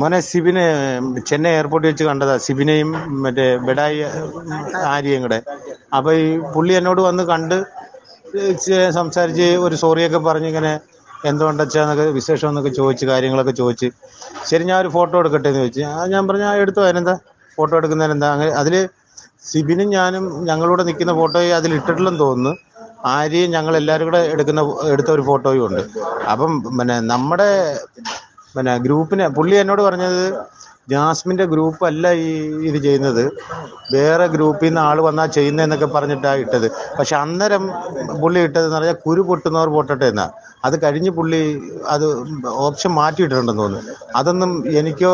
മോനെ സിബിനെ ചെന്നൈ എയർപോർട്ടിൽ വെച്ച് കണ്ടതാ. സിബിനെയും മറ്റേ ബെഡായി ആര്യയും കൂടെ. അപ്പൊ ഈ പുള്ളി എന്നോട് വന്ന് കണ്ട് സംസാരിച്ച് ഒരു സോറിയൊക്കെ പറഞ്ഞ് ഇങ്ങനെ എന്തുകൊണ്ടച്ചാന്നൊക്കെ വിശേഷം എന്നൊക്കെ ചോദിച്ച് കാര്യങ്ങളൊക്കെ ചോദിച്ച്. ശരി ഞാൻ ഒരു ഫോട്ടോ എടുക്കട്ടെ എന്ന് ചോദിച്ചു. ഞാൻ പറഞ്ഞു എടുത്തു അതിനെന്താ? ഫോട്ടോ എടുക്കുന്നതിനെന്താ അങ്ങനെ അതിൽ സിബിനും ഞാനും ഞങ്ങളൂടെ നിൽക്കുന്ന ഫോട്ടോയെ അതിൽ ഇട്ടിട്ടില്ലെന്ന് തോന്നുന്നു. ആര്യയും ഞങ്ങൾ എല്ലാവരും കൂടെ എടുക്കുന്ന എടുത്ത ഒരു ഫോട്ടോയും ഉണ്ട്. അപ്പം പിന്നെ നമ്മുടെ പിന്നെ ഗ്രൂപ്പിനെ പുള്ളി എന്നോട് പറഞ്ഞത് ജാസ്മിന്റെ ഗ്രൂപ്പ് അല്ല ഈ ഇത് ചെയ്യുന്നത്. വേറെ ഗ്രൂപ്പിൽ നിന്ന് ആൾ വന്നാൽ ചെയ്യുന്നതെന്നൊക്കെ പറഞ്ഞിട്ടാണ് ഇട്ടത്. പക്ഷെ അന്നേരം പുള്ളി ഇട്ടതെന്ന് പറഞ്ഞാൽ കുരു പൊട്ടുന്നവർ പൊട്ടട്ടെ എന്നാ. അത് കഴിഞ്ഞ് പുള്ളി അത് ഓപ്ഷൻ മാറ്റിയിട്ടുണ്ടെന്ന് തോന്നുന്നു. അതൊന്നും എനിക്കോ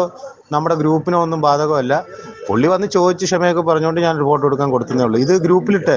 നമ്മുടെ ഗ്രൂപ്പിനോ ഒന്നും ബാധകമല്ല. പുള്ളി വന്ന് ചോദിച്ച് ക്ഷമയൊക്കെ പറഞ്ഞുകൊണ്ട് ഞാൻ റിപ്പോർട്ട് കൊടുക്കാൻ കൊടുത്തേ ഉള്ളൂ. ഇത് ഗ്രൂപ്പിലിട്ട്.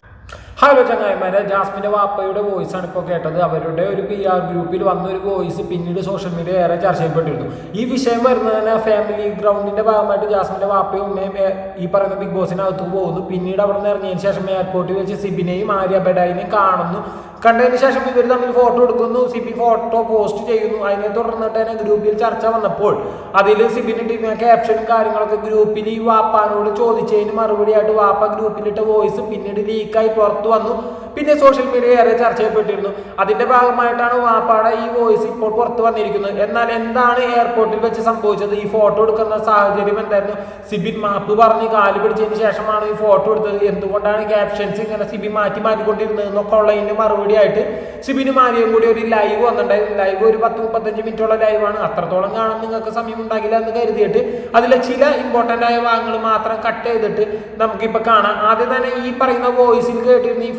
ഹലോ ചങ്ങായിമാരെ ജാസ്മിന്റെ വാപ്പയുടെ വോയിസ് ആണ് ഇപ്പോൾ കേട്ടത്. അവരുടെ ഒരു പി ആർ ഗ്രൂപ്പിൽ വന്ന ഒരു വോയിസ് പിന്നീട് സോഷ്യൽ മീഡിയ ഏറെ ചർച്ച ചെയ്യപ്പെട്ടിരുന്നു. ഈ വിഷയം വരുന്നതിന് ഫാമിലി ഗ്രൗണ്ടിന്റെ ഭാഗമായിട്ട് ജാസ്മിന്റെ വാപ്പയും ഉമ്മയും ഈ പറയുന്ന ബിഗ് ബോസിനകത്ത് പോകുന്നു. പിന്നീട് അവിടെ നിന്ന് ഇറങ്ങിയതിന് ശേഷം എയർപോർട്ടിൽ വെച്ച് സിബിനെയും ആര്യ ബെഡായിനെയും കാണുന്നു. കണ്ടതിന് ശേഷം ഇവർ തമ്മിൽ ഫോട്ടോ എടുക്കുന്നു. സിബി ഫോട്ടോ പോസ്റ്റ് ചെയ്യുന്നു. അതിനെ തുടർന്നിട്ട് തന്നെ ഗ്രൂപ്പിൽ ചർച്ച വന്നപ്പോൾ അതിൽ സിബിന് ടീമിനെ ക്യാപ്ഷനും കാര്യങ്ങളൊക്കെ ഗ്രൂപ്പിൽ ഈ വാപ്പാനോട് ചോദിച്ചതിന് മറുപടിയായിട്ട് വാപ്പ ഗ്രൂപ്പിലിട്ട വോയിസ് പിന്നീട് ലീക്കായി പുറത്തു വന്നു. പിന്നെ സോഷ്യൽ മീഡിയ ഏറെ ചർച്ച ചെയ്യപ്പെട്ടിരുന്നു. അതിന്റെ ഭാഗമായിട്ടാണ് വാപ്പാടെ ഈ വോയിസ് ഇപ്പോൾ പുറത്തു വന്നിരിക്കുന്നത്. എന്നാൽ എന്താണ് എയർപോർട്ടിൽ വെച്ച് സംഭവിച്ചത്? ഈ ഫോട്ടോ എടുക്കുന്ന സാഹചര്യം എന്തായിരുന്നു? സിബിൻ മാപ്പ് പറഞ്ഞ് കാൽ പിടിച്ചതിന് ശേഷമാണ് ഈ ഫോട്ടോ എടുത്തത്. എന്തുകൊണ്ടാണ് ക്യാപ്ഷൻസ് ഇങ്ങനെ സിബി മാറ്റി മാറ്റിക്കൊണ്ടിരുന്നത് എന്നൊക്കെ മറുപടി ആയിട്ട് സിബിനെ മാറിയും കൂടി ഒരു ലൈവ് വന്നിട്ടുണ്ടായിരുന്നു. ലൈവ് ഒരു പത്ത് മുപ്പത്തഞ്ച് മിനിറ്റുള്ള ലൈവാണ് അത്രത്തോളം കാണാൻ നിങ്ങൾക്ക് സമയം ഉണ്ടാകില്ല എന്ന് കരുതിയിട്ട് അതിലെ ചില ഇമ്പോർട്ടന്റ് ആയ ഭാഗങ്ങൾ മാത്രം കട്ട് ചെയ്തിട്ട് നമുക്കിപ്പോൾ കാണാം. ആദ്യം തന്നെ ഈ പറയുന്ന വോയിസിൽ കേട്ടിരുന്ന ഈ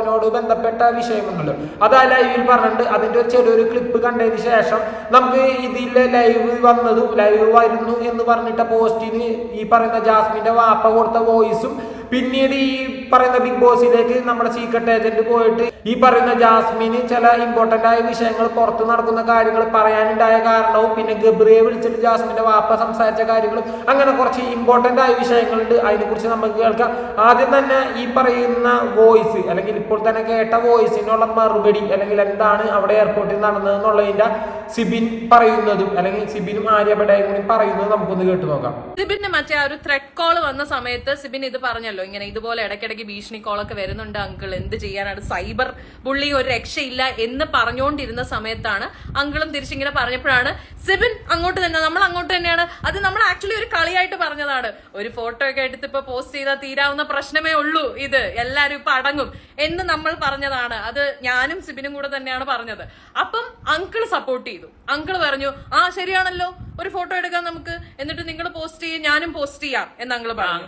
ഫോട്ടോനോട് ബന്ധപ്പെട്ട വിഷയമുണ്ടല്ലോ അത് ആ ലൈവിൽ പറഞ്ഞിട്ടുണ്ട്. അതിന്റെ ഒരു ചെറിയൊരു ക്ലിപ്പ് കണ്ടതിന് ശേഷം നമുക്ക് ഇതിലെ ലൈവ് വന്നതും ലൈവ് വരുന്നു എന്ന് പറഞ്ഞിട്ട പോസ്റ്റിന് ഈ പറയുന്ന ജാസ്മിന്റെ വാപ്പ കൊടുത്ത വോയിസും പിന്നീട് ഈ പറയുന്ന ബിഗ് ബോസിലേക്ക് നമ്മുടെ സീക്രട്ട് ഏജന്റ് പോയിട്ട് ഈ പറയുന്ന ജാസ്മിന് ചില ഇമ്പോർട്ടന്റ് ആയ വിഷയങ്ങൾ പുറത്ത് നടക്കുന്ന കാര്യങ്ങൾ പറയാനുണ്ടായ കാരണവും പിന്നെ ഗബ്രിയെ വിളിച്ചിട്ട് ജാസ്മിന്റെ വാപ്പ സംസാരിച്ച കാര്യങ്ങളും അങ്ങനെ കുറച്ച് ഇമ്പോർട്ടന്റ് ആയ വിഷയങ്ങളുണ്ട്. അതിനെക്കുറിച്ച് നമുക്ക് കേൾക്കാം. ആദ്യം തന്നെ ഈ പറയുന്ന വോയിസ് അല്ലെങ്കിൽ ഇപ്പോൾ തന്നെ കേട്ട വോയിസിനുള്ള മറുപടി അല്ലെങ്കിൽ എന്താണ് അവിടെ എയർപോർട്ടിൽ നടന്നത് എന്നുള്ളതിന്റെ സിബിൻ പറയുന്നതും. അല്ലെങ്കിൽ സിബിനും ആര്യപടയും കൂടി പറയുന്നതും നമുക്കൊന്ന് കേട്ടു നോക്കാം. സിബിന് മറ്റേ ആ ഒരു ത്രെഡ് കോൾ വന്ന സമയത്ത് സിബിൻ ഇത് പറഞ്ഞല്ലോ. ഇങ്ങനെ ഇതുപോലെ ഇടയ്ക്കിടയ്ക്ക് ഭീഷണി കോളൊക്കെ വരുന്നുണ്ട് അങ്കിൾ. എന്ത് ചെയ്യാനാണ്? സൈബർ ബുള്ളി ഒരു രക്ഷയില്ല എന്ന് പറഞ്ഞുകൊണ്ടിരുന്ന സമയത്താണ് അങ്കിളും തിരിച്ചിങ്ങനെ പറഞ്ഞപ്പോഴാണ് സിബിൻ അങ്ങോട്ട് തന്നെ നമ്മൾ അങ്ങോട്ട് തന്നെയാണ്. അത് ആക്ച്വലി ഒരു കളിയായിട്ട് പറഞ്ഞതാണ്. ഒരു ഫോട്ടോ ഒക്കെ എടുത്ത് ഇപ്പൊ പോസ്റ്റ് ചെയ്താൽ തീരാവുന്ന പ്രശ്നമേ ഉള്ളൂ ഇത്. എല്ലാരും ഇപ്പൊ അടങ്ങും. എന്ന് നമ്മൾ പറഞ്ഞതാണ്. അത് ഞാനും സിബിനും കൂടെ തന്നെയാണ് പറഞ്ഞത്. അപ്പം അങ്കിൾ സപ്പോർട്ട് ചെയ്തു. അങ്കിൾ പറഞ്ഞു ആ ശരിയാണല്ലോ. ഒരു ഫോട്ടോ എടുക്കാം നമുക്ക്. എന്നിട്ട് നിങ്ങൾ പോസ്റ്റ് ചെയ്യും ഞാനും പോസ്റ്റ് ചെയ്യാം. എന്ന് അങ്കിൾ പറഞ്ഞു.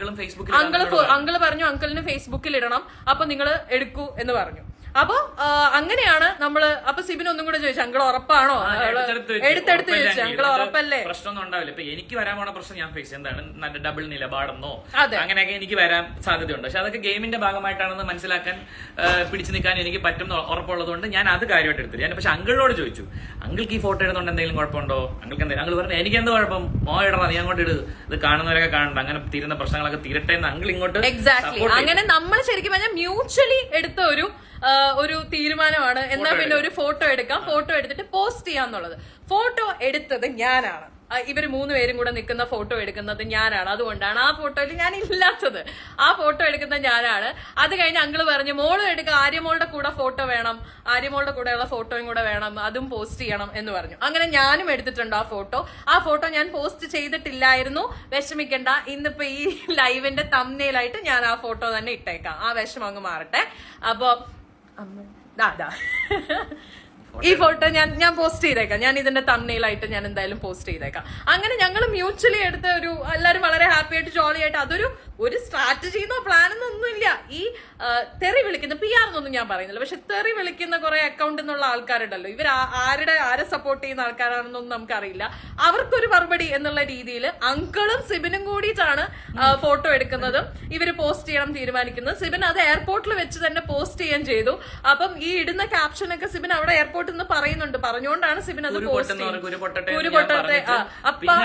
അങ്കിൾ അങ്കിൾ പറഞ്ഞു അങ്കിളിന് ഫേസ്ബുക്കിൽ ഇടണം. അപ്പൊ നിങ്ങൾ എടുക്കൂ എന്ന് പറഞ്ഞു. അപ്പൊ അങ്ങനെയാണ് നമ്മൾ അപ്പൊ സിബിൻ ഒന്നും കൂടെ ചോദിച്ചു അങ്കിൾ ഉറപ്പാണോ? എടുത്തെടുത്ത്. ചോദിച്ചു? അങ്കിൾ ഉറപ്പല്ലേ? പ്രശ്നമൊന്നും ഉണ്ടാവില്ല. ഇപ്പൊ എനിക്ക് വരാൻ പോണ പ്രശ്നം ഞാൻ ഫേസ് എന്താണ്? നല്ല ഡബിൾ നിലപാടെന്നോ? അതെ. അങ്ങനെയൊക്കെ എനിക്ക് വരാൻ സാധ്യതയുണ്ട്. പക്ഷെ അതൊക്കെ ഗെയിമിന്റെ ഭാഗമായിട്ടാണെന്ന് മനസ്സിലാക്കാൻ പിടിച്ചു നിൽക്കാൻ എനിക്ക് പറ്റുന്ന ഉറപ്പുള്ളതുകൊണ്ട് ഞാൻ അത് കാര്യമായിട്ട് എടുത്തു ഞാൻ പക്ഷെ അങ്കിളിനോട് ചോദിച്ചു. അങ്കിൾക്ക് ഈ ഫോട്ടോ ഇടുന്നുണ്ട് എന്തെങ്കിലും കുഴപ്പമുണ്ടോ? അങ്കിൾക്ക് എന്തെങ്കിലും അങ്കിൾ പറഞ്ഞു എനിക്ക് എന്ത് കുഴപ്പം? മോ ഇടണം നീ അങ്ങോട്ട് ഇട്. ഇത് കാണുന്നവരൊക്കെ കാണണ്ട. അങ്ങനെ തീരുന്ന പ്രശ്നങ്ങളൊക്കെ തീരട്ടെ എന്ന് അങ്കിൾ ഇങ്ങോട്ട് എക്സാക്ട് അങ്ങനെ നമ്മൾ ശരിക്കും പറഞ്ഞാൽ മ്യൂച്വലി എടുത്ത ഒരു ഒരു തീരുമാനമാണ്. എന്നാൽ പിന്നെ ഒരു ഫോട്ടോ എടുക്കാം. ഫോട്ടോ എടുത്തിട്ട് പോസ്റ്റ് ചെയ്യാന്നുള്ളത്. ഫോട്ടോ എടുത്തത് ഞാനാണ്. ഇവർ മൂന്ന് പേരും കൂടെ നിൽക്കുന്ന ഫോട്ടോ എടുക്കുന്നത് ഞാനാണ്. അതുകൊണ്ടാണ് ആ ഫോട്ടോയിൽ ഞാൻ ഇല്ലാത്തത്. ആ ഫോട്ടോ എടുക്കുന്നത് ഞാനാണ്. അത് കഴിഞ്ഞ് അങ്കിൾ പറഞ്ഞു മോളും എടുക്കുക ആര്യമോളുടെ കൂടെ ഫോട്ടോ വേണം. ആര്യമോളുടെ കൂടെയുള്ള ഫോട്ടോയും കൂടെ വേണം. അതും പോസ്റ്റ് ചെയ്യണം. എന്ന് പറഞ്ഞു. അങ്ങനെ ഞാനും എടുത്തിട്ടുണ്ട് ആ ഫോട്ടോ. ആ ഫോട്ടോ ഞാൻ പോസ്റ്റ് ചെയ്തിട്ടില്ലായിരുന്നു. വിഷമിക്കണ്ട. ഇന്നിപ്പോ ഈ ലൈവിന്റെ തമ്മയിലായിട്ട് ഞാൻ ആ ഫോട്ടോ തന്നെ ഇട്ടേക്കാം. ആ വിഷമം അങ്ങ് മാറട്ടെ. അപ്പൊ അമ്മ ദാ, ദാ. ഈ ഫോട്ടോ ഞാൻ ഞാൻ പോസ്റ്റ് ചെയ്തേക്കാം. ഞാൻ ഇതിന്റെ തമ്മയിലായിട്ട് ഞാൻ എന്തായാലും പോസ്റ്റ് ചെയ്തേക്കാം. അങ്ങനെ ഞങ്ങൾ മ്യൂച്വലി എടുത്ത ഒരു എല്ലാവരും വളരെ ഹാപ്പി ആയിട്ട് ജോളി ആയിട്ട് അതൊരു ഒരു സ്ട്രാറ്റജിന്നോ പ്ലാനൊന്നും ഒന്നുമില്ല. ഈ തെറി വിളിക്കുന്ന പി ആർ എന്നൊന്നും ഞാൻ പറയുന്നില്ല. പക്ഷെ തെറി വിളിക്കുന്ന കുറെ അക്കൗണ്ട് എന്നുള്ള ആൾക്കാരുണ്ടല്ലോ. ഇവർ ആരുടെ ആരെ സപ്പോർട്ട് ചെയ്യുന്ന ആൾക്കാരാണെന്നൊന്നും നമുക്കറിയില്ല. അവർക്കൊരു മറുപടി എന്നുള്ള രീതിയിൽ അങ്കിളും സിബിനും കൂടിയിട്ടാണ് ഫോട്ടോ എടുക്കുന്നതും ഇവർ പോസ്റ്റ് ചെയ്യണം തീരുമാനിക്കുന്നത്. സിബിൻ അത് എയർപോർട്ടിൽ വെച്ച് തന്നെ പോസ്റ്റ് ചെയ്യാൻ ചെയ്തു. അപ്പം ഈ ഇടുന്ന ക്യാപ്ഷനൊക്കെ സിബിൻ അവിടെ എയർപോർട്ടിൽ നിന്ന് പറയുന്നുണ്ട്. പറഞ്ഞുകൊണ്ടാണ് സിബിൻ അത് പോസ്റ്റ്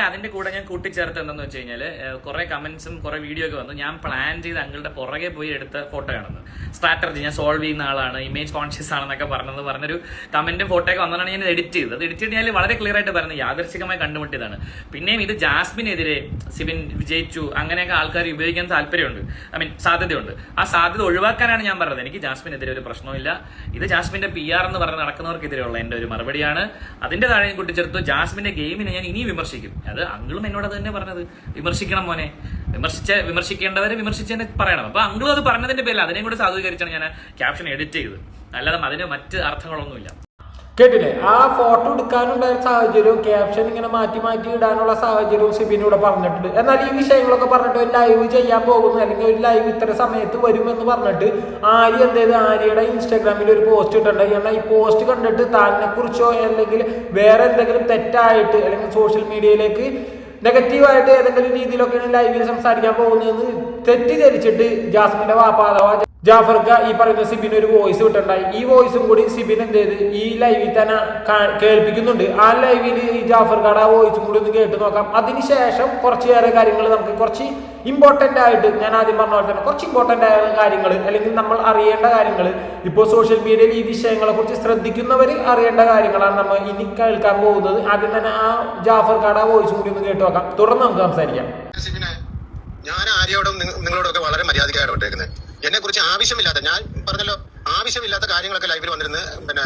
അതിന്റെ കൂടെ ഞാൻ കൂട്ടിച്ചേർത്ത് എന്താന്ന് വെച്ച് കഴിഞ്ഞാൽ കുറെ കമന്റ്സും കുറെ വീഡിയോ ഒക്കെ പറഞ്ഞു ഞാൻ പ്ലാൻ ചെയ്ത് അങ്കിളുടെ പുറകെ പോയി എടുത്ത ഫോട്ടോ ആണെന്ന് സ്ട്രാറ്റജി ഞാൻ സോൾവ് ചെയ്യുന്ന ആളാണ് ഇമേജ് കോൺഷ്യസ് ആണെന്നൊക്കെ പറഞ്ഞത് പറഞ്ഞൊരു കമന്റും ഫോട്ടോ ഒക്കെ വന്നതാണ് ഞാൻ എഡിറ്റ് ചെയ്തത്. അത് എഡിറ്റ് ചെയ്ത് ഞാൻ വളരെ ക്ലിയർ ആയിട്ട് പറഞ്ഞു യാദർശികമായി കണ്ടുമുട്ടിയതാണ്. പിന്നെയും ഇത് ജാസ്മിനെതിരെ സിബിൻ വിജയിച്ചു അങ്ങനെയൊക്കെ ആൾക്കാർ ഉപയോഗിക്കാൻ താല്പര്യമുണ്ട്. ഐ മീൻ സാധ്യതയുണ്ട്. ആ സാധ്യത ഒഴിവാക്കാനാണ് ഞാൻ പറഞ്ഞത്. എനിക്ക് ജാസ്മിനെതിരെ ഒരു പ്രശ്നമില്ല ഇത് ജാസ്മിന്റെ പി ആർ എന്ന് പറഞ്ഞ് നടക്കുന്നവർക്കെതിരെയുള്ള എന്റെ ഒരു മറുപടിയാണ്. അതിന്റെ താഴെ കൂട്ടിച്ചേർത്തു ജാസ്മിന്റെ ഗെയിമിനെ ഞാൻ ഇനി വിമർശിക്കും. അത് അങ്കിളും എന്നോട് അത് തന്നെ പറഞ്ഞത്. വിമർശിക്കണം മോനെ. വിമർശിച്ച വിമർശിക്കേണ്ടവരെ വിമർശിച്ചെന്ന് പറയണം. അപ്പൊ അങ്കിളും അത് പറഞ്ഞതിന്റെ പേരിൽ അതിനെയും കൂടി സാധൂകരിച്ചാണ് ഞാൻ ക്യാപ്ഷൻ എഡിറ്റ് ചെയ്തത്. അല്ലാതെ അതിന് മറ്റ് അർത്ഥങ്ങളൊന്നുമില്ല. കേട്ടില്ലേ? ആ ഫോട്ടോ എടുക്കാനുണ്ടായ സാഹചര്യവും ക്യാപ്ഷൻ ഇങ്ങനെ മാറ്റി മാറ്റി ഇടാനുള്ള സാഹചര്യവും സിബിനൂടെ പറഞ്ഞിട്ടുണ്ട്. എന്നാൽ ഈ വിഷയങ്ങളൊക്കെ പറഞ്ഞിട്ട് ഒരു ലൈവ് ചെയ്യാൻ പോകുന്നു. അല്ലെങ്കിൽ ഒരു ലൈവ് ഇത്ര സമയത്ത് വരുമെന്ന് പറഞ്ഞിട്ട് ആര്യ എന്തേത് ആര്യയുടെ ഇൻസ്റ്റാഗ്രാമിൽ ഒരു പോസ്റ്റ് ഇട്ടിട്ടുണ്ട്. എന്നാൽ ഈ പോസ്റ്റ് കണ്ടിട്ട് തന്നെ കുറിച്ചോ അല്ലെങ്കിൽ വേറെ എന്തെങ്കിലും തെറ്റായിട്ട് അല്ലെങ്കിൽ സോഷ്യൽ മീഡിയയിലേക്ക് നെഗറ്റീവായിട്ട് ഏതെങ്കിലും രീതിയിലൊക്കെയാണ് ലൈവിൽ സംസാരിക്കാൻ പോകുന്നതെന്ന് തെറ്റിദ്ധരിച്ചിട്ട് ജാസ്മിന്റെ വാപ്പ അഥവാ ജാഫർക്ക ഈ പറയുന്ന സിബിന് ഒരു വോയിസ് വിട്ടുണ്ടായി ഈ വോയിസും കൂടി സിബിൻ എന്ത് ചെയ്ത്? ഈ ലൈവിൽ തന്നെ കേൾപ്പിക്കുന്നുണ്ട്. ആ ലൈവിൽ ഈ ജാഫർക്കാട് ആ വോയിസും കൂടി ഒന്ന് കേട്ട് നോക്കാം. അതിനുശേഷം കുറച്ചേറെ കാര്യങ്ങൾ നമുക്ക് കുറച്ച് ഇമ്പോർട്ടന്റ് ആയിട്ട് ഞാൻ ആദ്യം പറഞ്ഞ പോലെ തന്നെ കുറച്ച് ഇമ്പോർട്ടന്റ് ആയ കാര്യങ്ങൾ അല്ലെങ്കിൽ നമ്മൾ അറിയേണ്ട കാര്യങ്ങൾ. ഇപ്പോൾ സോഷ്യൽ മീഡിയയിൽ ഈ വിഷയങ്ങളെ കുറിച്ച് ശ്രദ്ധിക്കുന്നവർ അറിയേണ്ട കാര്യങ്ങളാണ് നമ്മൾ ഇനി കേൾക്കാൻ പോകുന്നത്. ആദ്യം തന്നെ ആ ജാഫർക്കാട് ആ വോയിസും കൂടി ഒന്ന് കേട്ട് നോക്കാം. തുടർന്ന് നമുക്ക് സംസാരിക്കാം. ഞാൻ ആര്യോടും നിങ്ങളോടൊക്കെ വളരെ മര്യാദയ്ക്കായിട്ട് വിട്ടേക്കുന്നത് എന്നെ കുറിച്ച് ആവശ്യമില്ലാത്ത ഞാൻ പറഞ്ഞല്ലോ ആവശ്യമില്ലാത്ത കാര്യങ്ങളൊക്കെ ലൈവിൽ വന്നിരുന്ന് പിന്നെ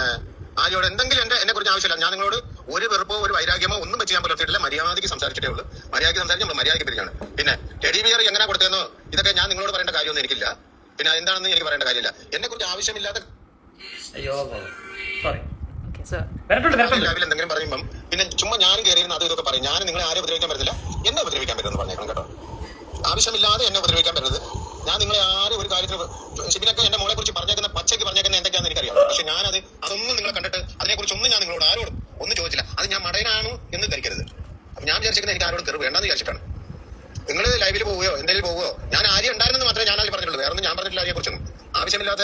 ആര്യോട് എന്തെങ്കിലും എന്റെ എന്നെ കുറിച്ച് ആവശ്യമില്ല ഞാൻ നിങ്ങളോട് ഒരു വെറുപ്പോ ഒരു വൈരാഗ്യമോ ഒന്നും വെച്ച് ഞാൻ പുലർത്തിയിട്ടില്ല. മര്യാദയ്ക്ക് സംസാരിച്ചിട്ടേ ഉള്ളൂ. മര്യാദയ്ക്ക് സംസാരിച്ച് നമ്മൾ മര്യാദയ്ക്ക് പിരിഞ്ഞാണ്. പിന്നെ ടെഡി ബിയർ എങ്ങനെ കൊടുത്തതെന്നോ ഇതൊക്കെ ഞാൻ നിങ്ങളോട് പറയേണ്ട കാര്യമൊന്നും എനിക്കില്ല. പിന്നെ എന്താണെന്ന് എനിക്ക് പറയേണ്ട കാര്യമില്ല. എന്നെ കുറിച്ച് ആവശ്യമില്ലാത്ത അയ്യോ സോറി എന്തെങ്കിലും പറയുമ്പം പിന്നെ ചുമ്മാ ഞാനും കയറിയിരുന്ന അത് ഇതൊക്കെ പറയും. ഞാൻ നിങ്ങളെ ആരും ഉപദ്രവിക്കാൻ പറ്റില്ല എന്നെ ഉപദ്രവിക്കാൻ പറ്റുമെന്ന് പറഞ്ഞേക്കണം കേട്ടോ. ആവശ്യമില്ലാതെ എന്നെ ഉപദ്രവിക്കാൻ പറ്റരുത്. ഞാൻ നിങ്ങളെ ആരും ഒരു കാര്യത്തിൽ ഷിബിനൊക്കെ എന്റെ മോളെ കുറിച്ച് പറഞ്ഞേക്കുന്ന പച്ചയ്ക്ക് പറഞ്ഞേക്കുന്ന എന്തൊക്കെയാണെന്ന് എനിക്കറിയാം. പക്ഷെ ഞാനത് അതൊന്നും നിങ്ങളെ കണ്ടിട്ട് അതിനെക്കുറിച്ച് ഒന്നും ഞാൻ നിങ്ങളോട് ആരോടും ഒന്നും ചോദിച്ചില്ല. അത് ഞാൻ മടയനാണ് എന്ന് ധരിക്കരുത്. ഞാൻ വിചാരിച്ചിരിക്കുന്നത് എനിക്ക് ആരോടും കയറി വേണ്ടെന്ന് വിചാരിച്ചിട്ടാണ്. നിങ്ങൾ ലൈവിൽ പോവുകയോ എന്തെങ്കിലും പോവുകയോ ഞാൻ ആര്യ ഉണ്ടായിരുന്നെന്ന് മാത്രമേ ഞാൻ അതിൽ പറഞ്ഞിട്ടുള്ളൂ. വേറെ ഒന്നും ഞാൻ പറഞ്ഞിട്ടില്ല ആര്യെ കുറിച്ചൊന്നും ആവശ്യമില്ലാത്ത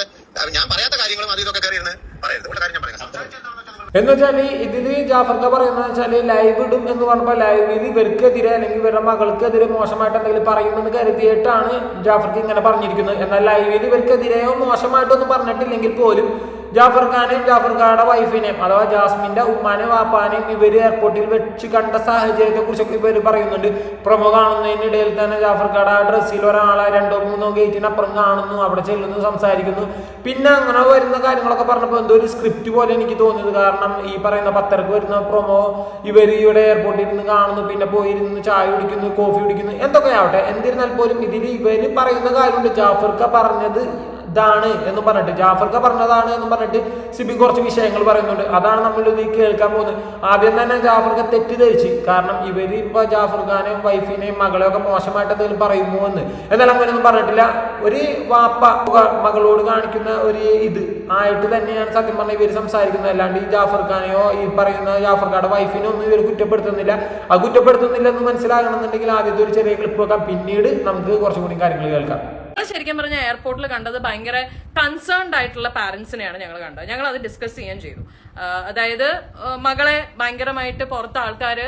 ഞാൻ പറയാത്ത കാര്യങ്ങളും അത് ഇതൊക്കെ കയറിയിരുന്ന് പറയരുത്. ഇവിടെ കാര്യം ഞാൻ പറയാം. എന്ന് വെച്ചാൽ ഇതിൽ ജാഫർക്ക പറയുന്നത് വെച്ചാൽ ലൈവ് ഇടും എന്ന് പറഞ്ഞപ്പോൾ ലൈവിൽ ഇവർക്കെതിരെ അല്ലെങ്കിൽ ഇവരുടെ മകൾക്കെതിരെ മോശമായിട്ട് എന്തെങ്കിലും പറയുമെന്ന് കരുതിയിട്ടാണ് ജാഫർക്ക് ഇങ്ങനെ പറഞ്ഞിരിക്കുന്നത്. എന്നാൽ ലൈവിൽ ഇവർക്കെതിരെയോ മോശമായിട്ടൊന്നും പറഞ്ഞിട്ടില്ലെങ്കിൽ പോലും ജാഫർ ഖാനെയും ജാഫർ ഖാന്റെ വൈഫിനെയും അഥവാ ജാസ്മിന്റെ ഉമ്മാനെയും വാപ്പാനെയും ഇവർ എയർപോർട്ടിൽ വെച്ച് കണ്ട സാഹചര്യത്തെ കുറിച്ചൊക്കെ ഇവർ പറയുന്നുണ്ട്. പ്രൊമോ കാണുന്നതിനിടയിൽ തന്നെ ജാഫർ ഖാട് ആ ഡ്രസ്സിൽ ഒരാളെ രണ്ടോ മൂന്നോ ഗേറ്റിനപ്പുറം കാണുന്നു അവിടെ ചെല്ലുന്നു സംസാരിക്കുന്നു. പിന്നെ അങ്ങനെ വരുന്ന കാര്യങ്ങളൊക്കെ പറഞ്ഞപ്പോൾ എന്തോ ഒരു സ്ക്രിപ്റ്റ് പോലെ എനിക്ക് തോന്നിയത്. കാരണം ഈ പറയുന്ന പത്തരക്ക് വരുന്ന പ്രൊമോ ഇവർ ഇവിടെ എയർപോർട്ടിൽ നിന്ന് കാണുന്നു പിന്നെ പോയിരുന്ന് ചായ കുടിക്കുന്നു കോഫി കുടിക്കുന്നു എന്തൊക്കെ ആവട്ടെ. എന്നിരുന്നാൽ പോലും ഇതിൽ ഇവർ പറയുന്ന കാര്യമുണ്ട്. ജാഫർക്ക പറഞ്ഞത് ഇതാണ് എന്ന് പറഞ്ഞിട്ട് ജാഫർക്ക് പറഞ്ഞതാണ് എന്ന് പറഞ്ഞിട്ട് സിബി കുറച്ച് വിഷയങ്ങൾ പറയുന്നുണ്ട്. അതാണ് നമ്മൾ ഇത് കേൾക്കാൻ പോകുന്നത്. ആദ്യം തന്നെ ജാഫർക്ക് തെറ്റിദ്ധരിച്ച് കാരണം ഇവർ ഇപ്പൊ ജാഫർ ഖാനെയും വൈഫിനെയും മകളെയും ഒക്കെ മോശമായിട്ട് എന്തെങ്കിലും പറയുമോ എന്ന്. എന്നാൽ അങ്ങനെയൊന്നും പറഞ്ഞിട്ടില്ല. ഒരു വാപ്പ മകളോട് കാണിക്കുന്ന ഒരു ഇത് ആയിട്ട് തന്നെയാണ് സത്യം പറഞ്ഞാൽ ഇവർ സംസാരിക്കുന്നത്. അല്ലാണ്ട് ഈ ജാഫർ ഖാനെയോ ഈ പറയുന്ന ജാഫർ ഖാന്റെ വൈഫിനോ ഒന്നും ഇവർ കുറ്റപ്പെടുത്തുന്നില്ല. ആ കുറ്റപ്പെടുത്തുന്നില്ല എന്ന് മനസ്സിലാകണമെന്നുണ്ടെങ്കിൽ ആദ്യത്തെ ഒരു ചെറിയ ക്ലിപ്പ് വെക്കാം. പിന്നീട് നമുക്ക് കുറച്ചും കൂടി കാര്യങ്ങൾ കേൾക്കാം. ശരിക്കും പറഞ്ഞ എയർപോർട്ടിൽ കണ്ടത് ഭയങ്കര കൺസേൺഡ് ആയിട്ടുള്ള പാരന്റ്സിനെയാണ് ഞങ്ങൾ കണ്ടത്. ഞങ്ങൾ അത് ഡിസ്കസ് ചെയ്യാൻ ചെയ്തു. അതായത് മകളെ ഭയങ്കരമായിട്ട് പുറത്ത് ആൾക്കാർ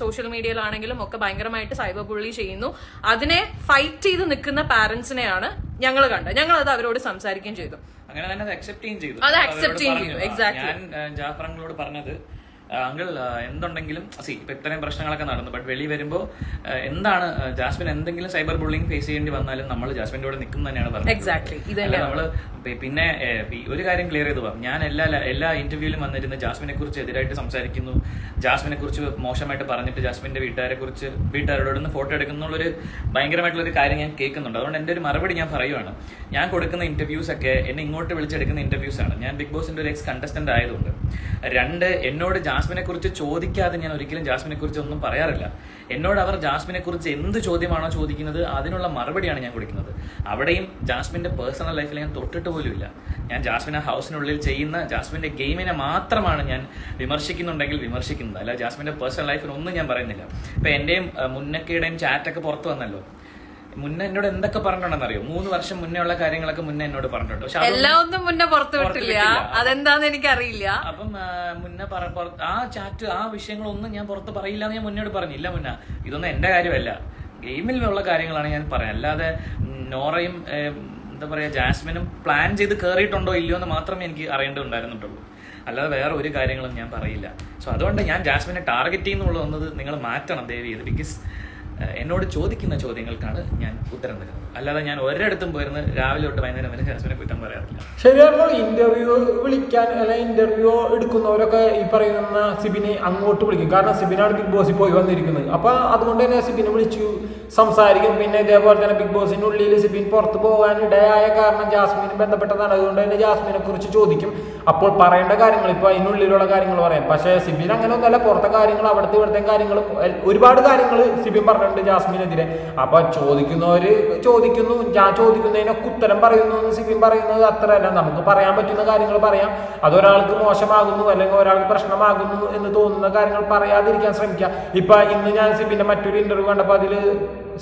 സോഷ്യൽ മീഡിയയിലാണെങ്കിലും ഒക്കെ ഭയങ്കരമായിട്ട് സൈബർ ബുള്ളി ചെയ്യുന്നു. അതിനെ ഫൈറ്റ് ചെയ്ത് നിൽക്കുന്ന പാരന്റ്സിനെയാണ് ഞങ്ങൾ കണ്ടത്. ഞങ്ങൾ അത് അവരോട് സംസാരിക്കുകയും ചെയ്തു. അങ്ങനെ തന്നെ അത് അക്സെപ്റ്റ് ചെയ്യും ചെയ്തു. അത് അക്സെപ്റ്റ് ചെയ്തു, എക്സാക്ട് ഞാൻ ജാഫറങ്ങളോട് പറഞ്ഞത് അങ്കിൾ എന്തുണ്ടെങ്കിലും സി ഇപ്പൊ ഇത്രയും പ്രശ്നങ്ങളൊക്കെ നടന്നു. ബട്ട് വെളി വരുമ്പോ എന്താണ് ജാസ്മിൻ എന്തെങ്കിലും സൈബർ ബുള്ളിങ് ഫേസ് ചെയ്യേണ്ടി വന്നാലും നമ്മൾ ജാസ്മിന്റെ കൂടെ നിൽക്കും തന്നെയാണ് പറഞ്ഞത്. എക്സാക്ട്ലി നമ്മൾ പിന്നെ ഒരു കാര്യം ക്ലിയർ ചെയ്തു പോകാം ഞാൻ എല്ലാ എല്ലാ ഇന്റർവ്യൂവിലും വന്നിരുന്ന ജാസ്മിനെ കുറിച്ച് എതിരായിട്ട് സംസാരിക്കുന്നു. ജാസ്മിനെ കുറിച്ച് മോശമായിട്ട് പറഞ്ഞിട്ട് ജാസ്മിന്റെ വീട്ടുകാരെ കുറിച്ച് വീട്ടുകാരോട് നിന്ന് ഫോട്ടോ എടുക്കുന്നുള്ളൊരു ഭയങ്കരമായിട്ടുള്ള ഒരു കാര്യം ഞാൻ കേൾക്കുന്നുണ്ട്. അതുകൊണ്ട് എന്റെ ഒരു മറുപടി ഞാൻ പറയുവാണ്. ഞാൻ കൊടുക്കുന്ന ഇന്റർവ്യൂസ് ഒക്കെ എന്നെ ഇങ്ങോട്ട് വിളിച്ചെടുക്കുന്ന ഇന്റർവ്യൂസ് ആണ്. ഞാൻ ബിഗ് ബോസിന്റെ ഒരു എക്സ് കണ്ടസ്റ്റന്റ് ആയതുകൊണ്ട്. രണ്ട് എന്നോട് ജാസ്മിനെ കുറിച്ച് ചോദിക്കാതെ ഞാൻ ഒരിക്കലും ജാസ്മിനെ കുറിച്ച് ഒന്നും പറയാറില്ല. എന്നോട് അവർ ജാസ്മിനെ കുറിച്ച് എന്ത് ചോദ്യമാണോ ചോദിക്കുന്നത് അതിനുള്ള മറുപടിയാണ് ഞാൻ കൊടുക്കുന്നത്. അവിടെയും ജാസ്മിന്റെ പേഴ്സണൽ ലൈഫിൽ ഞാൻ തൊട്ടിട്ട് പോലും ഇല്ല ഞാൻ ജാസ്മിനെ ഹൗസിനുള്ളിൽ ചെയ്യുന്ന ജാസ്മിന്റെ ഗെയിമിനെ മാത്രമാണ് ഞാൻ വിമർശിക്കുന്നുണ്ടെങ്കിൽ വിമർശിക്കുന്നത്. അല്ല ജാസ്മിന്റെ പേഴ്സണൽ ലൈഫിനൊന്നും ഞാൻ പറയുന്നില്ല. ഇപ്പൊ എന്റെയും മുന്നക്കയുടെയും ചാറ്റൊക്കെ പുറത്തു വന്നല്ലോ. മുന്നേ എന്നോട് എന്തൊക്കെ പറഞ്ഞിട്ടുണ്ടെന്ന് അറിയോ? മൂന്ന് വർഷം മുന്നേ ഉള്ള കാര്യങ്ങളൊക്കെ മുന്നേ എന്നോട് പറഞ്ഞിട്ടുണ്ട്. പക്ഷെ എല്ലാം ഒന്നും മുന്നേ പുറത്തു വിട്ടില്ല. അതെന്താന്ന് എനിക്ക് അറിയില്ല അപ്പം മുന്നേ ആ ചാറ്റ് ആ വിഷയങ്ങളൊന്നും ഞാൻ പുറത്ത് പറയില്ല എന്ന് ഞാൻ മുന്നോട് പറഞ്ഞില്ല മുന്നാ ഇതൊന്നും എന്റെ കാര്യമല്ല. ഗെയിമിലുള്ള കാര്യങ്ങളാണ് ഞാൻ പറയാം അല്ലാതെ നോറയും എന്താ പറയാ ജാസ്മിനും പ്ലാൻ ചെയ്ത് കയറിയിട്ടുണ്ടോ ഇല്ലയോ എന്ന് മാത്രമേ എനിക്ക് അറിയേണ്ടതുണ്ടായിരുന്നിട്ടുള്ളൂ. അല്ലാതെ വേറെ ഒരു കാര്യങ്ങളും ഞാൻ പറയില്ല. സോ അതുകൊണ്ട് ഞാൻ ജാസ്മിനെ ടാർഗറ്റ് ചെയ്യുന്നുള്ളത് നിങ്ങൾ മാറ്റണം ദയവ് ചെയ്ത് ബിക്കോസ് എന്നോട് ചോദിക്കുന്ന ചോദ്യങ്ങൾക്കാണ് ഞാൻ ഉത്തരം തരുന്നത് അല്ലാതെ ഞാൻ ഒരിടത്തും പോയിരുന്ന് രാവിലെ തൊട്ട് വൈകുന്നേരം വരെ ഹസ്ബൻഡിനെ കുറ്റം പറയാറില്ല. ശരിയാണോ? ഇന്റർവ്യൂ വിളിക്കാൻ അല്ലെങ്കിൽ ഇന്റർവ്യൂ എടുക്കുന്നവരൊക്കെ ഈ പറയുന്ന സിബിനെ അങ്ങോട്ട് വിളിക്കും. കാരണം സിബിനാണ് ബിഗ് ബോസിൽ പോയി വന്നിരിക്കുന്നത്. അപ്പൊ അതുകൊണ്ട് തന്നെ സിബിനെ വിളിച്ചു സംസാരിക്കും. പിന്നെ ഇതേപോലെ തന്നെ ബിഗ് ബോസിന്റെ ഉള്ളിൽ സിബിൻ പുറത്ത് പോകാൻ ഇടയായ കാരണം ജാസ്മിന് ബന്ധപ്പെട്ടതാണ്. അതുകൊണ്ട് തന്നെ ജാസ്മിനെ കുറിച്ച് ചോദിക്കും. അപ്പോൾ പറയേണ്ട കാര്യങ്ങൾ ഇപ്പൊ അതിനുള്ളിലുള്ള കാര്യങ്ങൾ പറയാം. പക്ഷേ സിബിൻ അങ്ങനെ ഒന്നല്ല പുറത്തെ കാര്യങ്ങൾ അവിടുത്തെ ഇവിടുത്തെ കാര്യങ്ങളും ഒരുപാട് കാര്യങ്ങൾ സിബിൻ പറഞ്ഞിട്ടുണ്ട് ജാസ്മിനെതിരെ. അപ്പൊ ചോദിക്കുന്നവര് ചോദിക്കുന്നു ഞാൻ ചോദിക്കുന്നതിനൊക്കെ ഉത്തരം പറയുന്നു സിബിൻ പറയുന്നത് അത്രയല്ല. നമുക്ക് പറയാൻ പറ്റുന്ന കാര്യങ്ങൾ പറയാം. അതൊരാൾക്ക് മോശമാകുന്നു അല്ലെങ്കിൽ ഒരാൾക്ക് പ്രശ്നമാകുന്നു എന്ന് തോന്നുന്ന കാര്യങ്ങൾ പറയാതിരിക്കാൻ ശ്രമിക്കുക. ഇപ്പൊ ഇന്ന് ഞാൻ സിബിന്റെ മറ്റൊരു ഇന്റർവ്യൂ കണ്ടപ്പോൾ അതിൽ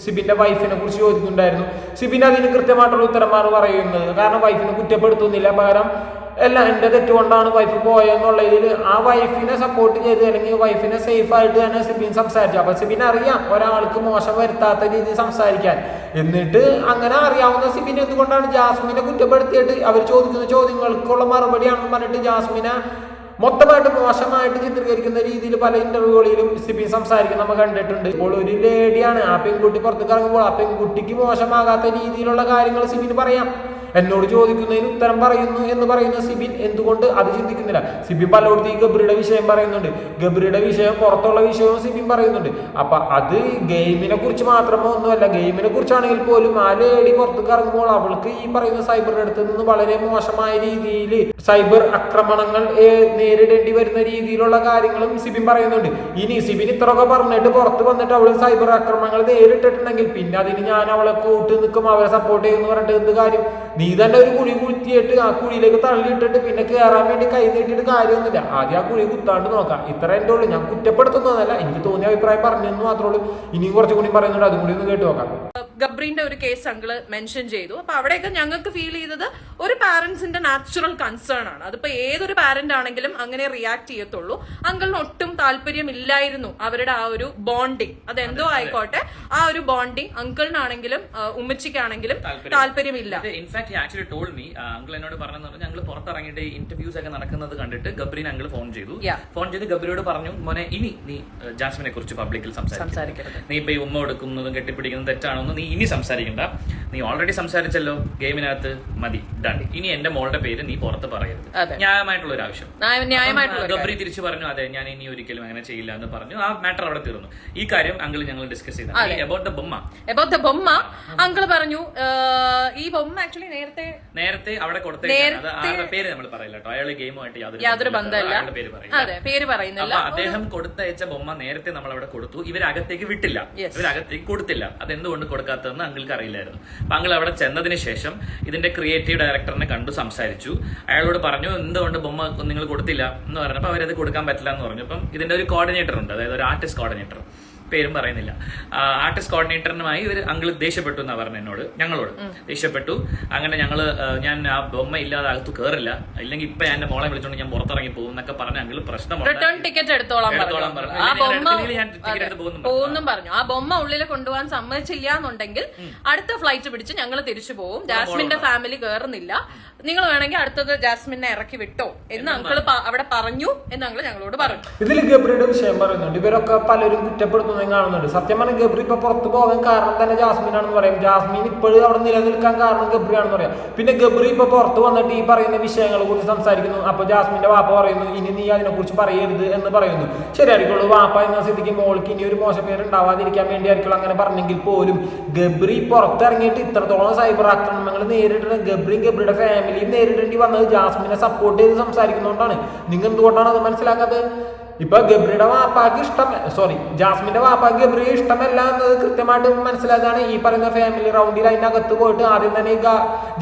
സിബിന്റെ വൈഫിനെ കുറിച്ച് ചോദിക്കുന്നുണ്ടായിരുന്നു. സിബിൻ അതിന് കൃത്യമായിട്ടുള്ള ഉത്തരമാണ് പറയുന്നത്. കാരണം വൈഫിനെ കുറ്റപ്പെടുത്തുന്നില്ല. പകരം എല്ലാം എന്റെ തെറ്റുകൊണ്ടാണ് വൈഫ് പോയെന്നുള്ളതിൽ ആ വൈഫിനെ സപ്പോർട്ട് ചെയ്ത് അല്ലെങ്കിൽ വൈഫിനെ സേഫ് ആയിട്ട് തന്നെ സിബിൻ സംസാരിച്ചു. അപ്പൊ സിബിൻ അറിയാം ഒരാൾക്ക് മോശം വരുത്താത്ത രീതിയിൽ സംസാരിക്കാൻ. എന്നിട്ട് അങ്ങനെ അറിയാവുന്ന സിബിൻ എന്തുകൊണ്ടാണ് ജാസ്മിനെ കുറ്റപ്പെടുത്തിയിട്ട് അവർ ചോദിക്കുന്ന ചോദ്യങ്ങൾക്കുള്ള മറുപടിയാണെന്ന് പറഞ്ഞിട്ട് ജാസ്മിനെ മൊത്തമായിട്ട് മോശമായിട്ട് ചിത്രീകരിക്കുന്ന രീതിയിൽ പല ഇന്റർവ്യൂകളിലും സിബിൻ സംസാരിക്കുന്ന നമ്മൾ കണ്ടിട്ടുണ്ട്. ഇപ്പോൾ ഒരു ലേഡിയാണ് ആ പെൺകുട്ടി പുറത്തേക്ക് ഇറങ്ങുമ്പോൾ ആ പെൺകുട്ടിക്ക് മോശമാകാത്ത രീതിയിലുള്ള കാര്യങ്ങൾ സിബിന് പറയാം. എന്നോട് ചോദിക്കുന്നതിന് ഉത്തരം പറയുന്നു എന്ന് പറയുന്ന സിബിൻ എന്തുകൊണ്ട് അത് ചിന്തിക്കുന്നില്ല? സിബിൻ പലയിടത്തും ഈ ഗബ്രിയുടെ വിഷയം പറയുന്നുണ്ട്. ഗബ്രിയുടെ വിഷയം പുറത്തുള്ള വിഷയവും സിബിൻ പറയുന്നുണ്ട്. അപ്പൊ അത് ഗെയിമിനെ കുറിച്ച് മാത്രമോ ഒന്നുമല്ല. ഗെയിമിനെ കുറിച്ചാണെങ്കിൽ പോലും ആ ലേഡി പുറത്തേക്ക് ഇറങ്ങുമ്പോൾ അവൾക്ക് ഈ പറയുന്ന സൈബറിന്റെ അടുത്ത് നിന്ന് വളരെ മോശമായ രീതിയിൽ സൈബർ ആക്രമണങ്ങൾ നേരിടേണ്ടി വരുന്ന രീതിയിലുള്ള കാര്യങ്ങളും സിബിൻ പറയുന്നുണ്ട്. ഇനി സിബിൻ ഇത്രയൊക്കെ പറഞ്ഞിട്ട് പുറത്ത് വന്നിട്ട് അവൾ സൈബർ ആക്രമണങ്ങൾ നേരിട്ടിട്ടുണ്ടെങ്കിൽ പിന്നെ അതിന് ഞാൻ അവളെ കൂട്ടി നിൽക്കും അവരെ സപ്പോർട്ട് ചെയ്യുന്നു പറഞ്ഞിട്ട് എന്ത് കാര്യം? നീ തന്നെ ഒരു കുഴി കുത്തിയിട്ട് ആ കുഴിയിലേക്ക് തള്ളിയിട്ടിട്ട് പിന്നെ കയറാൻ വേണ്ടി കൈ നീട്ടിയിട്ട് കാര്യമൊന്നുമില്ല. ആദ്യം ആ കുഴി കുത്താണ്ട് നോക്കാം. ഇത്ര എന്റെ ഉള്ളൂ. ഞാൻ കുറ്റപ്പെടുത്തുന്നതല്ല. എനിക്ക് തോന്നിയ അഭിപ്രായം പറഞ്ഞെന്ന് മാത്രമേ ഉള്ളൂ. ഇനിയും കുറച്ചുകൂടി പറയുന്നുണ്ട്. അതും കൂടി ഒന്ന് കേട്ട് നോക്കാം. ഗബ്രീന്റെ ഒരു കേസ് അങ്കിൾ മെൻഷൻ ചെയ്തു. അപ്പൊ അവിടെയൊക്കെ ഞങ്ങൾക്ക് ഫീൽ ചെയ്തത് ഒരു പാരന്റ്സിന്റെ നാച്ചുറൽ കൺസേൺ ആണ്. അതിപ്പോ ഏതൊരു പാരന്റ് ആണെങ്കിലും അങ്ങനെ റിയാക്ട് ചെയ്യത്തുള്ളൂ. അങ്കിളിന് ഒട്ടും താല്പര്യം ഇല്ലായിരുന്നു അവരുടെ ആ ഒരു ബോണ്ടിങ് അതെന്തോ ആയിക്കോട്ടെ. ആ ഒരു ബോണ്ടിങ് അങ്കിളിനാണെങ്കിലും ഉമ്മച്ചിക്കാണെങ്കിലും താല്പര്യമില്ല. In fact actually told me uncle എന്നോട് പറഞ്ഞെന്ന് പറഞ്ഞാൽ ഞങ്ങൾ പുറത്തിറങ്ങിയിട്ട് ഇന്റർവ്യൂസ് ഒക്കെ നടക്കുന്നത് കണ്ടിട്ട് ഗബ്രീൻ അങ്കിൾ ഫോൺ ചെയ്തു. ഫോൺ ചെയ്ത് ഗബ്രിയോട് പറഞ്ഞു മോനെ ഇനി നീ ജാസ്മിനെ കുറിച്ച് പബ്ലിക്കിൽ സംസാരിക്കും സംസാരിക്കരുത്. നീ ഇപ്പൊ ഈ ഉമ്മ എടുക്കുന്നതും കെട്ടിപ്പിടിക്കുന്നതും തെറ്റാണെന്ന് നീ ഇനി സംസാരിക്കണ്ട. നീ ഓൾറെഡി സംസാരിച്ചല്ലോ. ഗെയിമിനകത്ത് മതി. ഡൺ ഇനി എന്റെ മോളുടെ പേര് നീ പുറത്ത് പറയരുത്. ന്യായമായിട്ടുള്ള ഒരു ആവശ്യം. ഗബ്രി തിരിച്ചു പറഞ്ഞു അതെ ഞാൻ ഇനി ഒരിക്കലും അങ്ങനെ ചെയ്യില്ല എന്ന് പറഞ്ഞു. ആ മാറ്റർ അവിടെ തീർന്നു. ഈ കാര്യം അങ്കിൾ ഞങ്ങൾ ഡിസ്കസ് ചെയ്തു. About the bomma about the bomma uncle പറഞ്ഞു ഈ ബൊമ്മ ആക്ച്വലി നേരത്തെ നേരത്തെ അവിടെ അത് പേര് നമ്മൾ പറയില്ല കേട്ടോ. അയാൾ ഗെയിമുമായിട്ട് യാതൊരു യാതൊരു ബന്ധമല്ല പേര് പറയുന്നില്ല. അദ്ദേഹം കൊടുത്തയച്ച ബൊമ്മ നേരത്തെ നമ്മൾ അവിടെ കൊടുത്തു. ഇവരകത്തേക്ക് വിട്ടില്ല. ഇവരകത്തേക്ക് കൊടുത്തില്ല. അത് എന്തുകൊണ്ട് കൊടുക്കാത്തതെന്ന് അങ്കിൾക്ക് അറിയില്ലായിരുന്നു. അപ്പൊ അങ്കിൾ അവിടെ ചെന്നതിന് ശേഷം ഇതിന്റെ ക്രിയേറ്റീവ് ഡയറക്ടറിനെ കണ്ടു സംസാരിച്ചു. അയാളോട് പറഞ്ഞു എന്തുകൊണ്ട് ബൊമ്മ നിങ്ങൾ കൊടുത്തില്ല? എന്ന് പറഞ്ഞപ്പോൾ അവരത് കൊടുക്കാൻ പറ്റില്ല എന്ന് പറഞ്ഞു. അപ്പം ഇതിന്റെ ഒരു കോർഡിനേറ്റർ ഉണ്ട് അതായത് ഒരു ആർട്ടിസ്റ്റ് കോർഡിനേറ്റർ പേരും പറയുന്നില്ല. ആർട്ടിസ്റ്റ് കോർഡിനേറ്ററിനുമായി ഇവർ അങ്കിൾ ദേഷ്യപ്പെട്ടു എന്നാ പറഞ്ഞു എന്നോട്. ഞങ്ങളോട് ദേഷ്യപ്പെട്ടു. അങ്ങനെ ഞങ്ങൾ ഞാൻ ആ ബൊമ്മ ഇല്ലാതെ അകത്ത് കയറില്ല ഇല്ലെങ്കിൽ ഇപ്പൊ എന്റെ മോളെ വിളിച്ചോണ്ട് ഞാൻ പുറത്തിറങ്ങി പോകും എന്നൊക്കെ പറഞ്ഞ അങ്കിൾ പ്രശ്നം റിട്ടേൺ ടിക്കറ്റ് എടുത്തോളാം പോകുന്നു പറഞ്ഞു. ആ ബൊമ്മ ഉള്ളിൽ കൊണ്ടുപോകാൻ സമ്മതിച്ചില്ല എന്നുണ്ടെങ്കിൽ അടുത്ത ഫ്ലൈറ്റ് പിടിച്ച് ഞങ്ങൾ തിരിച്ചു പോകും. ജാസ്മിന്റെ ഫാമിലി കയറുന്നില്ല നിങ്ങൾ വേണമെങ്കിൽ അടുത്തത് ജാസ്മിനെ ഇറക്കി വിട്ടോ എന്ന് അങ്കിൾ അവിടെ പറഞ്ഞു എന്ന് അങ്കിൾ ഞങ്ങളോട് പറഞ്ഞു. ഇതിൽ ഗബ്രിയുടെ വിഷയം പറയുന്നുണ്ട്. ഇവരൊക്കെ പലരും കുറ്റപ്പെടുത്തുന്നതും കാണുന്നുണ്ട്. സത്യം പറഞ്ഞാൽ ഗബ്രി ഇപ്പൊ പുറത്ത് പോകാൻ കാരണം തന്നെ ജാസ്മിൻ ആണെന്ന് പറയും. ജാസ്മിൻ ഇപ്പോഴും അവിടെ നിലനിൽക്കാൻ കാരണം ഗബ്രി ആണെന്ന് പറയാം. പിന്നെ ഗബ്രി ഇപ്പൊ പുറത്ത് വന്നിട്ട് ഈ പറയുന്ന വിഷയങ്ങളെ കുറിച്ച് സംസാരിക്കുന്നു. അപ്പൊ ജാസ്മിന്റെ വാപ്പ പറയുന്നു ഇനി നീ അതിനെ കുറിച്ച് പറയരുത് എന്ന് പറയുന്നു. ശരിയായിരിക്കുള്ളൂ. വാപ്പ എന്ന സ്ഥിതിക്ക് മോൾക്ക് ഇനി ഒരു മോശം പേര് ഉണ്ടാവാതിരിക്കാൻ വേണ്ടി ആയിരിക്കും അങ്ങനെ പറഞ്ഞെങ്കിൽ പോലും ഗബ്രി പുറത്തിറങ്ങിയിട്ട് ഇത്രത്തോളം സൈബർ ആക്രമണങ്ങൾ നേരിടുന്ന ഗബ്രിയും ഗബ്രിയുടെ ഫാമിലിയും നേരിടേണ്ടി വന്നത് ജാസ്മിനെ സപ്പോർട്ട് ചെയ്ത് സംസാരിക്കുന്നതുകൊണ്ടാണ് നിങ്ങൾ എന്തുകൊണ്ടാണ് അത് മനസ്സിലാക്കാത്തത്? ഇപ്പൊ ഗബ്രിയുടെ വാപ്പാക്ക് ഇഷ്ടം സോറി ജാസ്മിന്റെ വാപ്പാക്ക് ഗബ്രിയെ ഇഷ്ടമല്ല എന്നത് കൃത്യമായിട്ട് മനസ്സിലാക്കാണ് ഈ പറയുന്ന ഫാമിലി റൗണ്ടിൽ അതിന്റെ അകത്ത് പോയിട്ട് ആദ്യം തന്നെ ഈ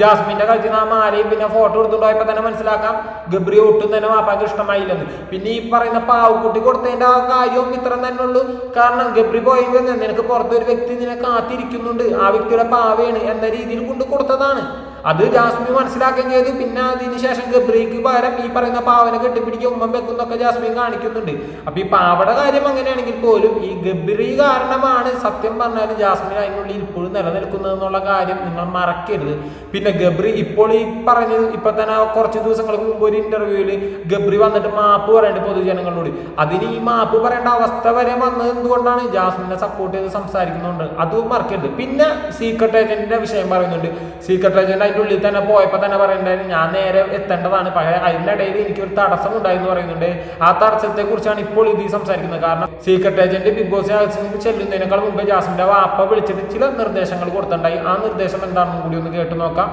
ജാസ്മിന്റെ കളിച്ച് ആ മാലയും പിന്നെ ഫോട്ടോ എടുത്തുണ്ടോ പോയപ്പോ തന്നെ മനസ്സിലാക്കാം ഗബ്രി ഒട്ടും തന്നെ വാപ്പാക്ക് ഇഷ്ടമായില്ലെന്ന്. പിന്നെ ഈ പറയുന്ന പാവക്കുട്ടി കൊടുത്തതിന്റെ ആ കാര്യവും ഇത്ര തന്നെ ഉള്ളൂ. കാരണം ഗബ്രി പോയെങ്കിൽ നിനക്ക് പുറത്തൊരു വ്യക്തി നിന്നെ കാത്തിരിക്കുന്നുണ്ട്. ആ വ്യക്തിയുടെ പാവയാണ് എന്ന രീതിയിൽ കൊണ്ട് കൊടുത്തതാണ്. അത് ജാസ്മിൻ മനസ്സിലാക്കുകയും ചെയ്തു. പിന്നെ അതിന് ശേഷം ഗബ്രിക്ക് പകരം ഈ പറയുന്ന പാവനെ കെട്ടിപ്പിടിക്കുക ഉമ്മം വെക്കുന്നൊക്കെ ജാസ്മിൻ കാണിക്കുന്നുണ്ട്. അപ്പൊ ഈ പാവയുടെ കാര്യം അങ്ങനെയാണെങ്കിൽ പോലും ഈ ഗബ്രി കാരണമാണ് സത്യം പറഞ്ഞാൽ ജാസ്മിൻ അതിനുള്ളിൽ ഇപ്പോഴും നിലനിൽക്കുന്നത് എന്നുള്ള കാര്യം നിങ്ങൾ മറക്കരുത്. പിന്നെ ഗബ്രി ഇപ്പോൾ ഈ പറഞ്ഞത് ഇപ്പൊ തന്നെ കുറച്ച് ദിവസങ്ങൾക്ക് മുമ്പ് ഒരു ഇന്റർവ്യൂവിൽ ഗബ്രി വന്നിട്ട് മാപ്പ് പറയേണ്ട പൊതുജനങ്ങളോട്. അതിന് ഈ മാപ്പ് പറയേണ്ട അവസ്ഥ വരെ വന്നത് എന്തുകൊണ്ടാണ്? ജാസ്മിനെ സപ്പോർട്ട് ചെയ്ത് സംസാരിക്കുന്നുണ്ട് അതും മറക്കരുത്. പിന്നെ സീക്രട്ട് ഏജന്റിന്റെ വിഷയം പറയുന്നുണ്ട്. സീക്രട്ട് ഏജന്റ് അതിന്റെ ഉള്ളിൽ തന്നെ പോയപ്പോൾ തന്നെ പറയണ്ടായിരുന്നു ഞാൻ നേരെ എത്തേണ്ടതാണ്. പക്ഷേ അതിനിടയിൽ എനിക്ക് ഒരു തടസ്സം ഉണ്ടായെന്ന് പറയുന്നുണ്ട്. ആ തടസ്സത്തെ കുറിച്ചാണ് ഇപ്പോൾ ഇത് സംസാരിക്കുന്നത്. കാരണം സീക്രട്ട് ഏജന്റ് ബിഗ് ബോസ് ഹൗസിലേക്ക് ചെല്ലുന്നതിനേക്കാൾ മുമ്പ് ജാസ്മിന്റെ വാപ്പ വിളിച്ചിട്ട് ചില നിർദ്ദേശങ്ങൾ കൊടുത്തിട്ടുണ്ടായി. ആ നിർദ്ദേശം എന്താണെന്നും കൂടി ഒന്ന് കേട്ടു നോക്കാം.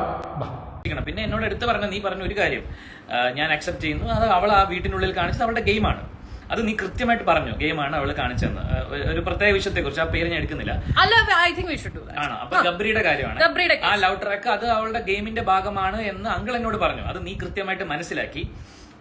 പിന്നെ എന്നോട് എടുത്തു പറഞ്ഞ നീ പറഞ്ഞ ഒരു കാര്യം ഞാൻ അക്സെപ്റ്റ് ചെയ്യുന്നു. അത് അവൾ ആ വീട്ടിനുള്ളിൽ കാണിച്ചത് അവളുടെ ഗെയിമാണ് അത് നീ കൃത്യമായിട്ട് പറഞ്ഞു? ഗെയിമാണ് അവൾ കാണിച്ചെന്ന് ഒരു- പ്രത്യേക വിഷയത്തെ കുറിച്ച് ആ പേര് ഞാൻ എടുക്കുന്നില്ല. അല്ല I think we should do ആണോ? അപ്പൊ ഗബ്രിയുടെ കാര്യമാണ്. ആ ലവ് ട്രാക്ക് അത് അവളുടെ ഗെയിമിന്റെ ഭാഗമാണ് എന്ന് അങ്കിൾ എന്നോട് പറഞ്ഞു. അത് നീ കൃത്യമായിട്ട് മനസ്സിലാക്കി.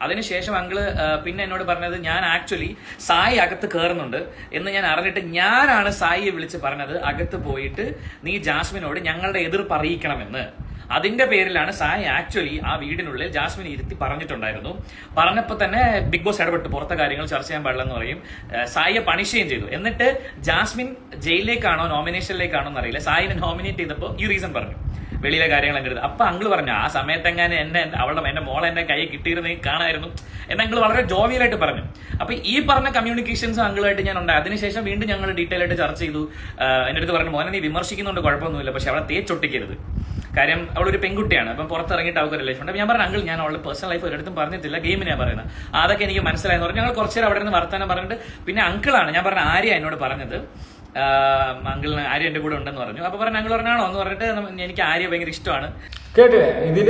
അതിനുശേഷം അങ്കിൾ പിന്നെ എന്നോട് പറഞ്ഞത് ഞാൻ ആക്ച്വലി സായി അകത്ത് കയറുന്നുണ്ട് എന്ന് ഞാൻ അറിഞ്ഞിട്ട് ഞാനാണ് സായിയെ വിളിച്ച് പറഞ്ഞത്. അകത്ത് പോയിട്ട് നീ ജാസ്മിനോട് ഞങ്ങളുടെ എതിർപ്പ് അറിയിക്കണമെന്ന്. അതിന്റെ പേരിലാണ് സായ് ആക്ച്വലി ആ വീടിനുള്ളിൽ ജാസ്മിൻ ഇരുത്തി പറഞ്ഞിട്ടുണ്ടായിരുന്നു. പറഞ്ഞപ്പോൾ തന്നെ ബിഗ് ബോസ് ഇടപെട്ട്. പുറത്തെ കാര്യങ്ങൾ ചർച്ച ചെയ്യാൻ പാടില്ലെന്ന് പറയും. സായിയെ പണിഷ് ചെയ്യുകയും ചെയ്തു. എന്നിട്ട് ജാസ്മിൻ ജയിലിലേക്കാണോ നോമിനേഷനിലേക്കാണോ എന്നറിയില്ല. സായിനെ നോമിനേറ്റ് ചെയ്തപ്പോൾ ഈ റീസൺ പറഞ്ഞു. വെളിയിലെ കാര്യങ്ങൾ എന്റെ അടുത്ത് അപ്പൊ അങ്കിൾ പറഞ്ഞു ആ സമയത്ത് എങ്ങനെ എന്നെ അവളുടെ എന്റെ മോളെ എന്റെ കൈ കിട്ടിയിരുന്നെങ്കിൽ കാണായിരുന്നു എന്ന് അങ്കിൾ വളരെ ജോവിയലായിട്ട് പറഞ്ഞു. അപ്പൊ ഈ പറഞ്ഞ കമ്മ്യൂണിക്കേഷൻസ് അങ്കിളായിട്ട് ഞാൻ ഉണ്ടായി. അതിനുശേഷം വീണ്ടും ഞങ്ങൾ ഡീറ്റെയിൽ ആയിട്ട് ചർച്ച ചെയ്തു. എന്റെ അടുത്ത് പറഞ്ഞു മോനെ നീ വിമർശിക്കുന്നുണ്ട് കുഴപ്പമൊന്നുമില്ല. പക്ഷെ അവളെ തേച്ചൊട്ടിക്കരുത്. കാര്യം അവളൊരു പെൺകുട്ടിയാണ്. അപ്പം പുറത്തിറങ്ങിയിട്ട് അവൾക്ക് റിലേഷൻ ഉണ്ട്. ഞാൻ പറഞ്ഞു അങ്കിൾ ഞാൻ അവളുടെ പേഴ്സണൽ ലൈഫ് ഒരിടത്തും പറഞ്ഞിട്ടില്ല. ഗെയിമിനാണ് പറയുന്നത്. അതൊക്കെ എനിക്ക് മനസ്സിലായെന്ന് പറഞ്ഞു. ഞങ്ങൾ കുറച്ചു നേരം അവിടെ നിന്ന് വർത്താനം പറഞ്ഞിട്ട് പിന്നെ അങ്കിളാണ്. ഞാൻ പറഞ്ഞ ആര്യ എന്നോട് പറഞ്ഞത്. അങ്കിളിന് ആര്യ എന്റെ കൂടെ ഉണ്ടെന്ന് പറഞ്ഞു. അപ്പൊ പറഞ്ഞു അങ്കിൾ പറഞ്ഞാണോ എന്ന് പറഞ്ഞിട്ട് എനിക്ക് ആര്യ ഭയങ്കര ഇഷ്ടമാണ്. കേട്ടില്ലേ? ഇതിൽ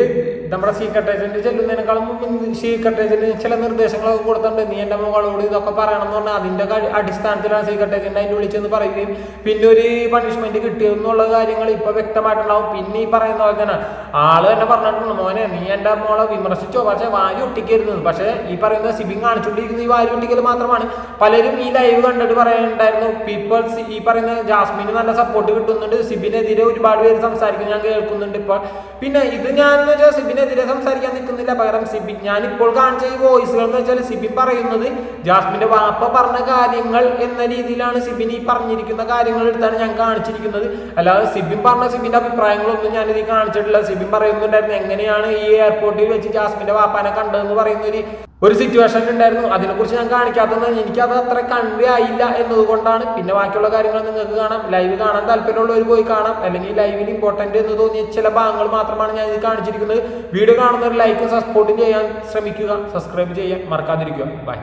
നമ്മുടെ സീക്രട്ട് ഏജന്റ് ചെല്ലുന്നതിനേക്കാളും സീക്രട്ട് ഏജന്റ് ചില നിർദ്ദേശങ്ങളൊക്കെ കൊടുത്തിട്ടുണ്ട്. നീ എന്റെ മകളോട് ഇതൊക്കെ പറയണം എന്ന് പറഞ്ഞാൽ അതിന്റെ ക- അടിസ്ഥാനത്തിലാണ് സീക്രട്ട് ഏജന്റ് അതിന്റെ വിളിച്ചെന്ന് പറയുകയും പിന്നെ ഒരു പണിഷ്മെന്റ് കിട്ടിയെന്നുള്ള കാര്യങ്ങൾ ഇപ്പൊ വ്യക്തമായിട്ടുണ്ടാവും. പിന്നെ ഈ പറയുന്ന പോലെ തന്നെ ആൾ തന്നെ പറഞ്ഞിട്ടുണ്ട് മോനെ നീ എന്റെ മോളെ വിമർശിച്ചോ? പക്ഷെ വാരി ഒട്ടിക്കരുത്. പക്ഷെ ഈ പറയുന്ന സിബിങ് കാണിച്ചുകൊണ്ടിരിക്കുന്ന ഈ വാരി ഒട്ടിക്കൽ മാത്രമാണ്. പലരും ഈ ലൈവ് കണ്ടിട്ട് പറയുന്നുണ്ടായിരുന്നു പീപ്പിൾസ് ഈ പറയുന്ന ജാസ്മിന് നല്ല സപ്പോർട്ട് കിട്ടുന്നുണ്ട്. സിബിനെതിരെ ഒരുപാട് പേര് സംസാരിക്കുന്നു. ഞാൻ കേൾക്കുന്നുണ്ട് ഇപ്പോൾ പിന്നെ ഇത് ഞാൻ എന്ന് വെച്ചാൽ സിബിനെതിരെ സംസാരിക്കാൻ നിൽക്കുന്നില്ല പകരം സിബി ഞാൻ ഇപ്പോൾ കാണിച്ച ഈ വോയിസുകൾ എന്ന് വെച്ചാൽ സിബി പറയുന്നത് ജാസ്മിന്റെ വാപ്പ പറഞ്ഞ കാര്യങ്ങൾ എന്ന രീതിയിലാണ് സിബിൻ ഈ പറഞ്ഞിരിക്കുന്ന കാര്യങ്ങൾ എടുത്താണ് ഞാൻ കാണിച്ചിരിക്കുന്നത്. അല്ലാതെ സിബിൻ പറഞ്ഞ സിബിന്റെ അഭിപ്രായങ്ങളൊന്നും ഞാൻ ഇത് കാണിച്ചിട്ടില്ല. സിബിൻ പറയുന്നുണ്ടായിരുന്നു എങ്ങനെയാണ് ഈ എയർപോർട്ടിൽ വെച്ച് ജാസ്മിന്റെ വാപ്പാനെ കണ്ടതെന്ന് പറയുന്ന ഒരു ഒരു സിറ്റുവേഷൻ ഉണ്ടായിരുന്നു. അതിനെക്കുറിച്ച് ഞാൻ കാണിക്കാത്തത് എനിക്കത് അത്ര കൺവേ ആയില്ല എന്നതുകൊണ്ടാണ്. പിന്നെ ബാക്കിയുള്ള കാര്യങ്ങൾ നിങ്ങൾക്ക് കാണാം. ലൈവ് കാണാൻ താല്പര്യമുള്ളവർ പോയി കാണാം. അല്ലെങ്കിൽ ലൈവിൽ ഇമ്പോർട്ടന്റ് എന്ന് തോന്നിയ ചില ഭാഗങ്ങൾ മാത്രമാണ് ഞാൻ ഇത് കാണിച്ചിരിക്കുന്നത്. വീഡിയോ കാണുന്നവർ ലൈക്കും സപ്പോർട്ടും ചെയ്യാൻ ശ്രമിക്കുക. സബ്സ്ക്രൈബ് ചെയ്യാൻ മറക്കാതിരിക്കുക. ബൈ